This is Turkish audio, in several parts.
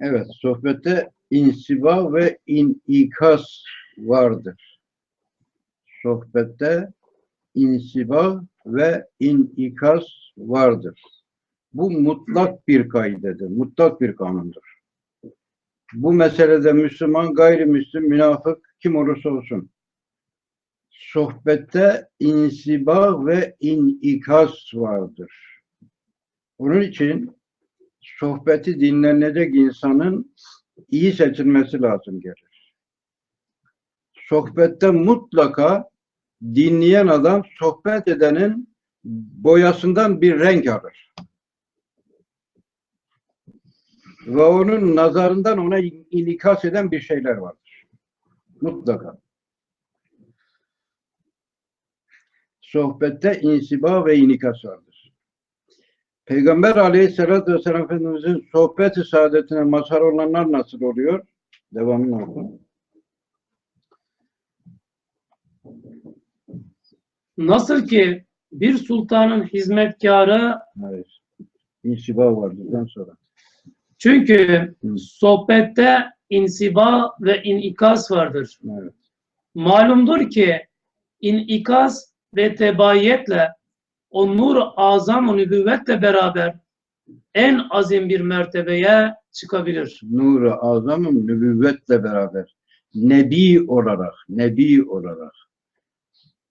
Evet, sohbette insiba ve inikas vardır. Sohbette insiba ve inikas vardır. Bu mutlak bir kaidedir, mutlak bir kanundur. Bu meselede Müslüman, gayrimüslim, münafık kim olursa olsun sohbette insiba ve inikas vardır. Onun için sohbeti dinlenecek insanın iyi seçilmesi lazım gelir. Sohbette mutlaka dinleyen adam sohbet edenin boyasından bir renk alır. Ve onun nazarından ona inikas eden bir şeyler vardır. Mutlaka. Sohbette insiba ve inikas vardır. Peygamber aleyhissalatü vesselam Efendimizin sohbeti saadetine mazhar olanlar nasıl oluyor? Devamını oku. Nasıl ki bir sultanın hizmetkarı Evet. İnsiba vardır. Ondan sonra. çünkü Hı. sohbette insiba ve inikas vardır. Evet. Malumdur ki inikas ve tebayiyetle o nur azam o nübüvvetle beraber en azim bir mertebeye çıkabilir. Nur-u Azam'ın nübüvvetle beraber nebi olarak, nebi olarak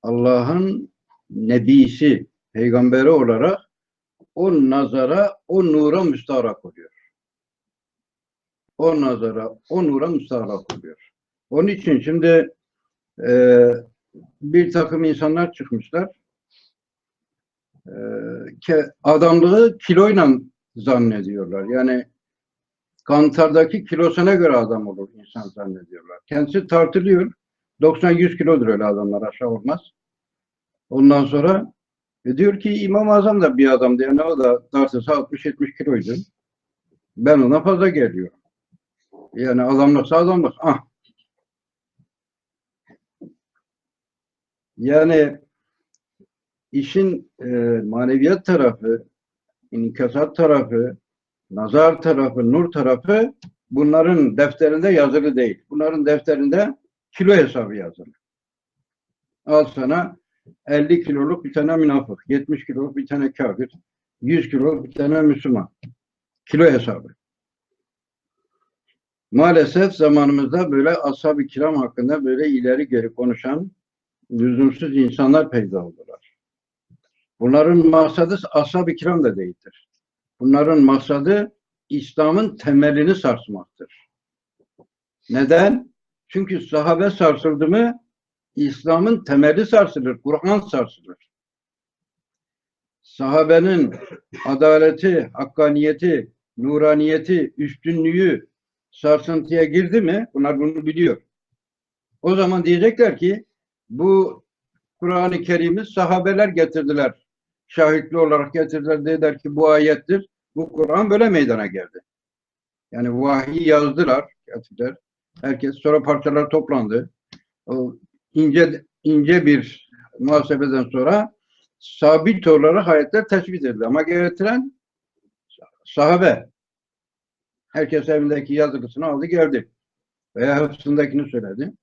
Allah'ın nebisi, peygamberi olarak o nazara, o nura müstaharak oluyor. O nazara, o nura müstaharak oluyor. Onun için şimdi e, bir takım insanlar çıkmışlar. E, ke, adamlığı kiloyla zannediyorlar. Yani kantardaki kilosuna göre adam olur insan zannediyorlar. Kendisi tartılıyor. 90-100 kilodur öyle adamlar aşağı olmaz. Ondan sonra e diyor ki İmam Azam da bir adamdı. Yani o da tartılsa 60-70 kiloydu. Ben ona fazla geliyorum. Yani adamlıksa adamlık. Ah. Yani işin e, maneviyat tarafı, inkasat tarafı, nazar tarafı, nur tarafı bunların defterinde yazılı değil. Bunların defterinde kilo hesabı yazılı. Al sana 50 kiloluk bir tane münafık, 70 kiloluk bir tane kafir, 100 kiloluk bir tane Müslüman. Kilo hesabı. Maalesef zamanımızda böyle ashab-ı kiram hakkında böyle ileri geri konuşan lüzumsuz insanlar peyda oldular. Bunların maksadı ashab-ı kiram da değildir. Bunların maksadı İslam'ın temelini sarsmaktır. Neden? Çünkü sahabe sarsıldı mı İslam'ın temeli sarsılır, Kur'an sarsılır. Sahabenin adaleti, hakkaniyeti, nuraniyeti, üstünlüğü sarsıntıya girdi mi? Bunlar bunu biliyor. O zaman diyecekler ki bu Kur'an-ı Kerim'i sahabeler getirdiler. Şahitli olarak getirdiler. Dediler ki bu ayettir. Bu Kur'an böyle meydana geldi. Yani vahiy yazdılar. Getirdiler. Herkes sonra parçalar toplandı. O ince ince bir muhasebeden sonra sabit olarak ayetler tespit edildi. Ama getiren sahabe. Herkes evindeki yazılısını aldı geldi. Veya hıfzındakini söyledi.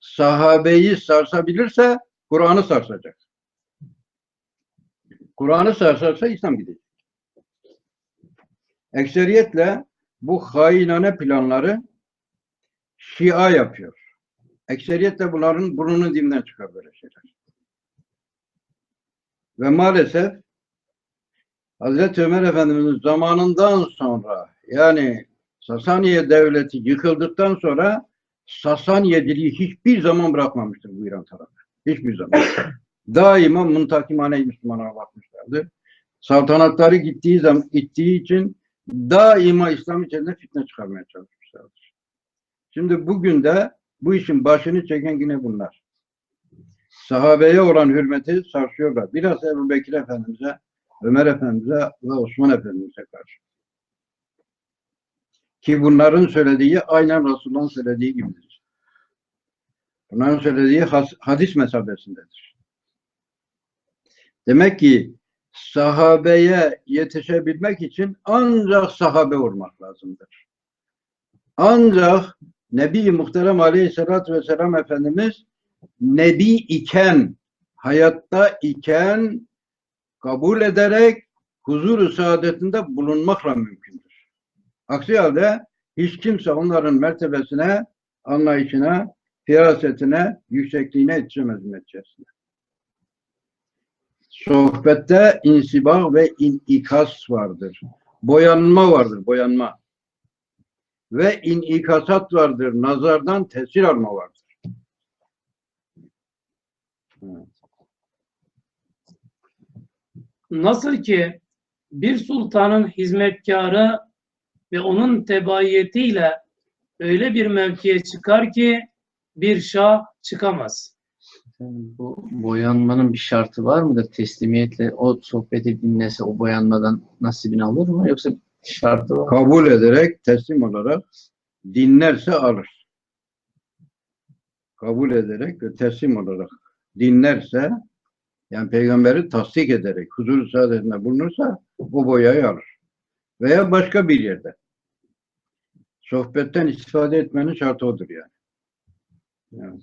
Sahabeyi sarsabilirse Kur'an'ı sarsacak. Kur'an'ı sarsarsa İslam gidecek. Ekseriyetle bu hainane planları Şia yapıyor. Ekseriyetle bunların burnunu dimden çıkar böyle şeyler. Ve maalesef Hazreti Ömer Efendimiz'in zamanından sonra yani Sasaniye Devleti yıkıldıktan sonra Sasaniyediliği hiçbir zaman bırakmamıştır bu İran tarafı. Hiçbir zaman. Daima muntakimane Müslümanlara bakmışlardı. Saltanatları gittiği zaman gittiği için daima İslam içerisinde fitne çıkarmaya çalışmışlardır. Şimdi bugün de bu işin başını çeken yine bunlar. Sahabeye olan hürmeti sarsıyorlar. Biraz Ebu Bekir Efendimiz'e, Ömer Efendimiz'e ve Osman Efendimiz'e karşı. Ki bunların söylediği aynen Resulullah'ın söylediği gibidir. Bunların söylediği has- hadis mesabesindedir. Demek ki sahabeye yetişebilmek için ancak sahabe olmak lazımdır. Ancak Nebi Muhterem Aleyhisselatü Vesselam Efendimiz Nebi iken, hayatta iken kabul ederek huzur-u saadetinde bulunmakla mümkündür. Aksi halde hiç kimse onların mertebesine, anlayışına, firasetine, yüksekliğine yetişemez içerisinde. Sohbette insibak ve inikas vardır. Boyanma vardır, boyanma. Ve inikasat vardır, nazardan tesir alma vardır. Nasıl ki bir sultanın hizmetkarı ve onun tebaiyetiyle öyle bir mevkiye çıkar ki bir şah çıkamaz. Bu boyanmanın bir şartı var mıdır? Teslimiyetle o sohbeti dinlese o boyanmadan nasibini alır mı? Yoksa şartı var mı? kabul ederek, teslim olarak dinlerse alır. Kabul ederek ve teslim olarak dinlerse, yani peygamberi tasdik ederek, huzur saadetinde bulunursa o boyayı alır. Veya başka bir yerde. Sohbetten istifade etmenin şartı odur yani. yani.